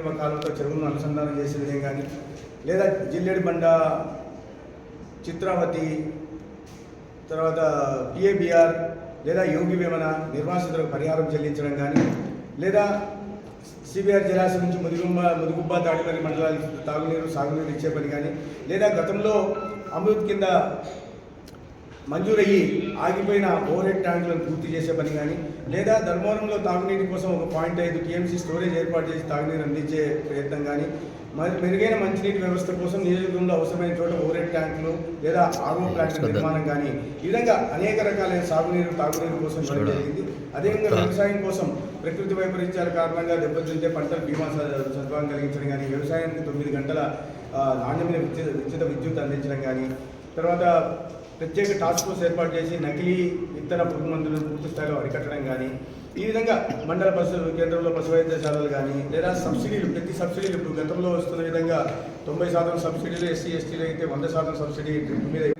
కృత్రిమ కాలంతో చెరువులను అనుసంధానం చేసే విధంగా కానీ లేదా జిల్లేడు బండ చిత్రావతి తర్వాత పిఏబిఆర్ లేదా యోగి వేమన నిర్వాసితులకు పరిహారం చెల్లించడం కానీ లేదా సిబిఆర్ జలాశయం నుంచి ముదిగుంబ ముదుగుబ్బ తాడిపల్లి మండలానికి తాగునీరు సాగునీరు ఇచ్చే పని కానీ లేదా గతంలో అమృత్ కింద మంజూరయ్యి ఆగిపోయిన ఓవర్ హెడ్ ట్యాంకులను పూర్తి చేసే పని కానీ లేదా ధర్మవరంలో తాగునీటి కోసం ఒక పాయింట్ ఐదు టీఎంసీ స్టోరేజ్ ఏర్పాటు చేసి తాగునీరు అందించే ప్రయత్నం కానీ మరి మెరుగైన మంచినీటి వ్యవస్థ కోసం నియోజకవర్గంలో అవసరమైన చోట ఓవర్ హెడ్ ట్యాంకులు లేదా ఆర్ఓ ప్లాంట్ల నిర్మాణం కానీ ఈ విధంగా అనేక రకాలైన సాగునీరు తాగునీరు కోసం జరిగింది. అదేవిధంగా వ్యవసాయం కోసం ప్రకృతి వైపరీత్యాల కారణంగా దెబ్బతింటే పంటలు బీమా స- సదుపాయం కలిగించడం కానీ వ్యవసాయానికి తొమ్మిది గంటల నాణ్యమైన విద్యుత్ విద్యుత్ అందించడం కానీ తర్వాత ప్రత్యేక టాస్క్ ఫోర్స్ ఏర్పాటు చేసి నకిలీ విత్తన పురుగు మందులను పూర్తి స్థాయిలో అరికట్టడం కానీ ఈ విధంగా మండల బస్సు కేంద్రంలో పశు వైద్యశాలలు కానీ లేదా సబ్సిడీలు ప్రతి సబ్సిడీలు ఇప్పుడు గతంలో వస్తున్న విధంగా తొంభై శాతం సబ్సిడీలు ఎస్సీ ఎస్టీలు అయితే వంద శాతం సబ్సిడీ మీద